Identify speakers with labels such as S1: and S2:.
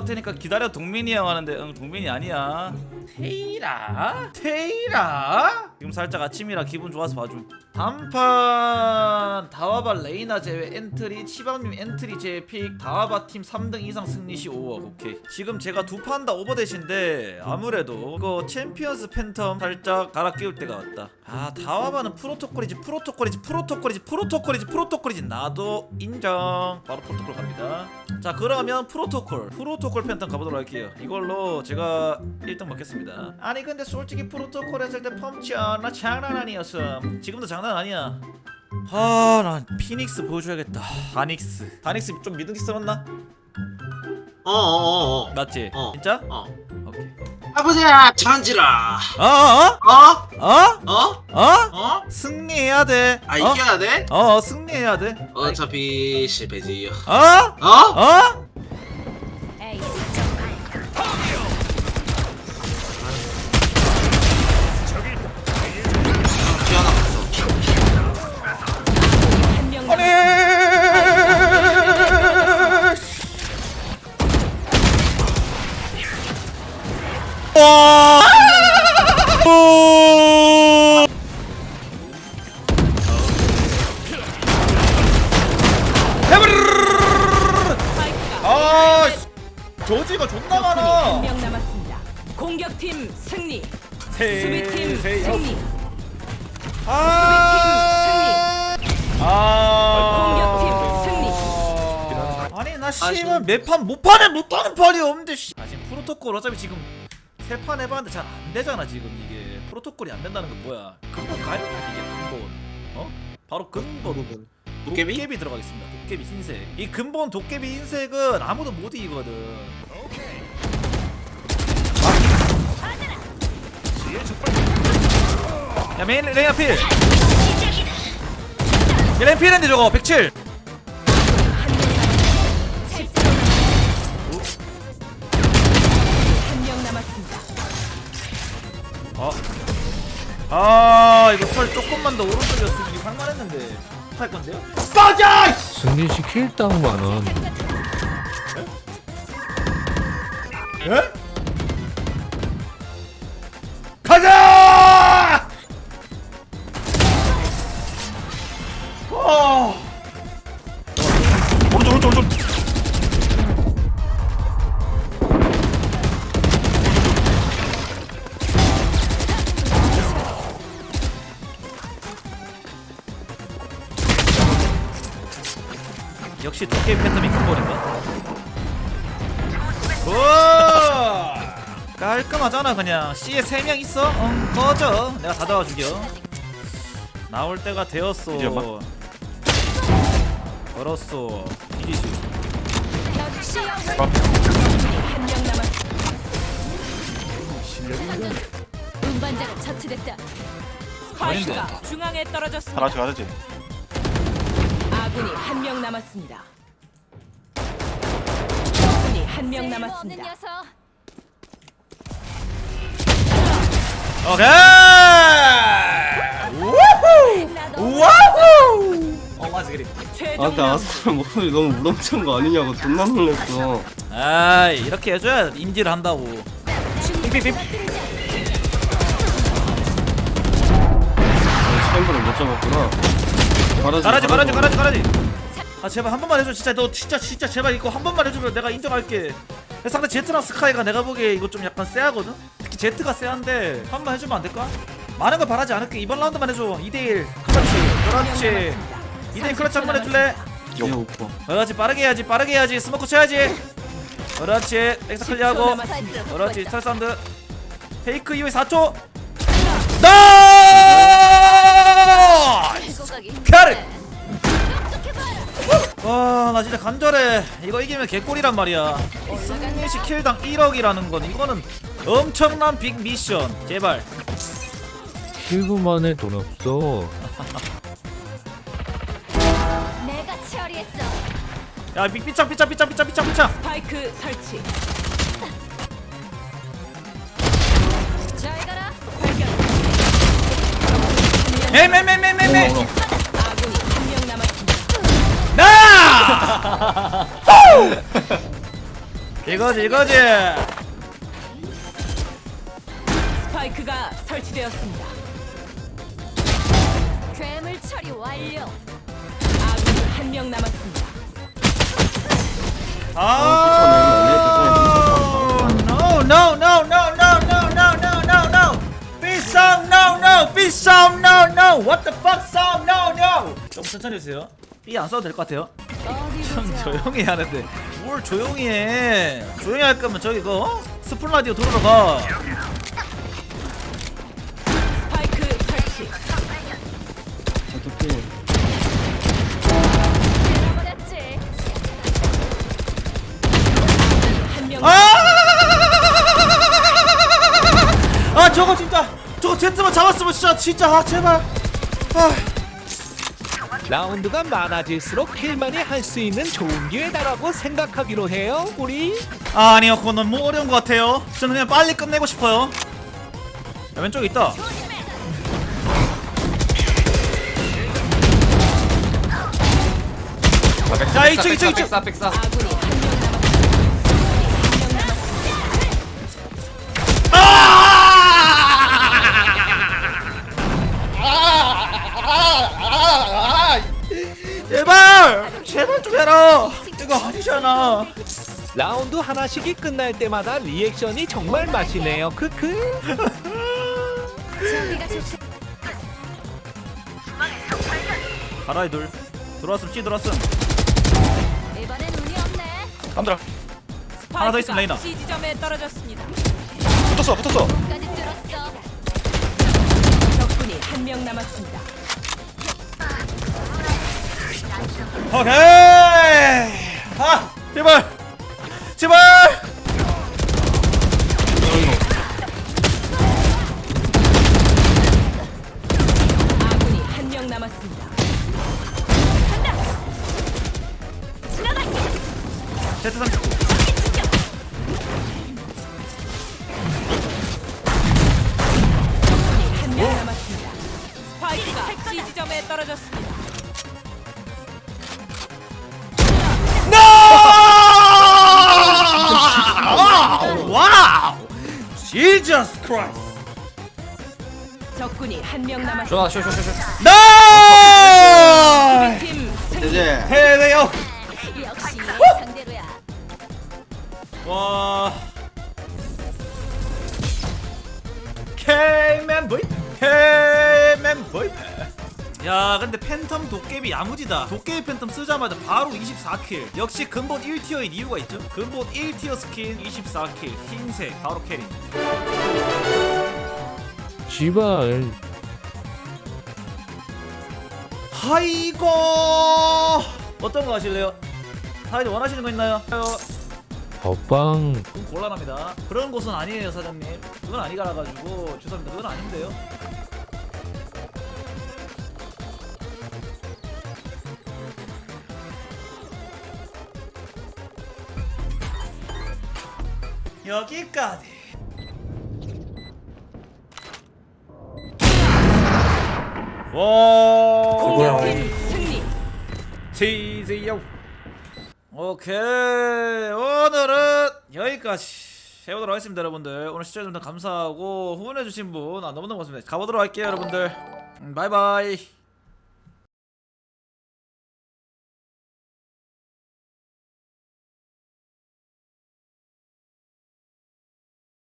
S1: 장실 갔다 올 테니까 기다려 동민이 형 하는데. 응 동민이 아니야. 테이라? 테이라? 지금 살짝 아침이라 기분 좋아서 봐줌. 단판! 다와바 레이나 제외 엔트리 치방님 엔트리 제외 픽 다와바 팀 3등 이상 승리 시 5억. 오케이. 지금 제가 두 판 다 오버대신데 아무래도 이거 챔피언스 팬텀 살짝 갈아 끼울 때가 왔다. 아 다와바는 프로토콜이지 프로토콜이지 프로토콜이지 프로토콜이지 프로토콜이지. 나도 인정. 바로 프로토콜 갑니다. 자 그러면 프로토콜. 프로토 콜 팬텀 가보도록 할게요 이걸로 제가 1등 먹겠습니다 아니 근데 솔직히 프로토콜 했을 때 펌치야 나 장난 아니었어 지금도 장난 아니야 아 난 피닉스 보여줘야겠다 다닉스 다닉스 좀 믿음 있었나?
S2: 어어어어
S1: 맞지?
S2: 어.
S1: 진짜?
S2: 어.
S1: 오케이
S2: 아버지야 전지라
S1: 어? 어?
S2: 어?
S1: 어?
S2: 어?
S1: 어?
S2: 어?
S1: 승리해야 돼
S2: 아
S1: 어?
S2: 이겨야 돼?
S1: 어 승리해야 돼
S2: 어차피 실패지요
S1: 어?
S2: 어?
S1: 어? 저지가 존나 많아
S3: 한명 남았습니다. 공격팀 승리.
S1: 세-
S3: 수비팀
S1: 세-
S3: 승리.
S1: 아 아.
S3: 공격팀
S1: 아니 나 씨발 매판 못 판에 못 하는 판이 없는데 씨. 아 지금 프로토콜 어차피 지금 세 판 해봤는데 잘 안 되잖아 지금 이게 프로토콜이 안 된다는 건 뭐야? 근본 가야 이게 근본. 어? 바로 근본.
S2: 도깨비?
S1: 도깨비 들어가겠습니다. 도깨비 흰색. 이 근본 도깨비 흰색은 아무도 못 이기거든. 야 메인 레이나 필. 레인 필인데 저거 107.
S3: 한명 남았습니다.
S1: 어. 아 이거 털 조금만 더 오른쪽이었으면 할만했는데. 할 건데요? 꺼져!
S4: 승리시킬 땅만은
S1: 예? 가자! 어. 오른쪽 오른쪽 오른쪽. 역시 도깨비 팬텀이 근본인가? 오! 깔끔하잖아 그냥 C에 3명 있어? 응 꺼져 내가 다 잡아 죽여 나올 때가 되었어 걸었어 이기지
S3: 한명 남았.
S5: 운반자가 처치됐다.
S3: 스파이크가 중앙에 떨어졌습니다.
S6: 하나씩 하지.
S3: 아군이 한 명 남았습니다. 아군이 한 명 남았습니다.
S1: 오케이 우후 어 맞아 그래
S6: 아, 근데
S3: 남
S6: 아스트라 목소리 너무 우렁찬 거 아니냐고 존나 놀랬어.
S1: 아 이렇게 해줘야 인지를 한다고 삐삐삐
S6: 챔버를 못 잡았구나. 가라지,
S1: 가라지 가라지 가라지 가라지 아 제발 한 번만 해줘. 진짜 너 진짜 진짜 제발 이거 한 번만 해주면 내가 인정할게. 상대 제트랑 스카이가 내가 보기에 이거 좀 약간 쎄하거든? 특히 제트가 쎄한데 한 번 해주면 안 될까? 많은 걸 바라지 않을게. 이번 라운드만 해줘. 2대1 그렇지. 그렇지. 2대1 클러치 한 번 해줄래?
S6: 야, 오빠.
S1: 그렇지. 빠르게 해야지 빠르게 해야지. 스모크 쳐야지. 그렇지. 엑스 클리어하고. 그렇지. 사운드. 페이크 이후에 4초. 나 와 나 진짜 간절해. 이거 이기면 개꿀이란 말이야. 승리시 킬당 1억이라는 건 이거는 엄청난 빅 미션. 제발.
S4: 7분 만에 돈 없어.
S5: 내가 처리했어.
S1: 야 삐- 삐짝 삐짝 삐짝 삐짝 삐짝 삐짝
S3: 스파이크 설치.
S5: 잘 가라.
S1: 메메메메메메 이거지 이거지.
S3: 스파이크가 설치되었습니다.
S5: 괴물 처리 완료.
S3: 아군이 한명 남았습니다.
S1: 아 no no no no no no no no no no. 삐싸움 no no. 삐싸움 no no. What the fuck 싸움 no. no 좀 천천히 해주세요. 삐안 써도 될 것 같아요 좀. 조용히 하는데 뭘 조용히 해 조용히 할 거면 저기 그 어? 스푼 라디오 들으러 가
S3: 스파이크 설치.
S6: 어떻게
S5: 버렸지.
S3: 한 명.
S1: 아! 아 저거 진짜 저거 제트만 잡았으면 진짜 진짜 아 제발 아
S7: 라운드가 많아질수록 킬만이 할 수 있는 좋은 기회다라고 생각하기로 해요, 우리.
S1: 아, 아니요 그건 너무 어려운 것 같아요. 저는 그냥 빨리 끝내고 싶어요. 야, 왼쪽에 있다. 자 이쪽 이쪽 이쪽.
S3: 아군이 한명 남았
S1: 제발 제발 좀 해라 이거 아니잖아
S7: 라운드 하나씩이 끝날 때마다 리액션이 정말 맛이네요. 크크.
S5: 저기가 좋다.
S1: 가라 이들 들어왔음 C 들어왔음
S5: 이번엔 운이 없네.
S1: 감들아 하나 더 있으면 레이나.
S3: C 지점에 떨어졌습니다.
S1: 붙었어 붙었어
S5: 까지 뚫었어.
S3: 적군이 한 명 남았습니다.
S1: 오케이! 아 제발! 제발!
S3: 아군이 한 명 남았습니다.
S1: 제트 39
S3: 적군이 한명 남았습니다. 스파이크가 C 지점에 떨어졌습니다.
S1: Jesus Christ.
S3: 적군이 한 명 남았습니다.
S2: 좋아 쇼 쇼 쇼쇼.
S1: 나
S3: 팀 승리.
S6: 이제.
S1: 해내요
S5: 역시 상대로야.
S1: 와. 보이 K맨 보이 야 근데 팬텀 도깨비 야무지다. 도깨비 팬텀 쓰자마자 바로 24킬. 역시 근본 1티어인 이유가 있죠. 근본 1티어 스킨 24킬. 흰색 바로 캐리.
S4: 지발.
S1: 아이고 어떤 거 하실래요? 다들 원하시는 거 있나요?
S4: 법방
S1: 좀 곤란합니다. 그런 곳은 아니에요 사장님. 그건 아니가라 가지고 죄송합니다. 그건 아닌데요 여기까지. 와.
S3: 공격팀 승리.
S1: 지지요. 오케이. 오늘은 여기까지 해보도록 하겠습니다 여러분들. 오늘 시청해주셔서 감사하고 후원해주신 분 아, 너무너무 고맙습니다. 가보도록 할게요 여러분들. 음, 바이바이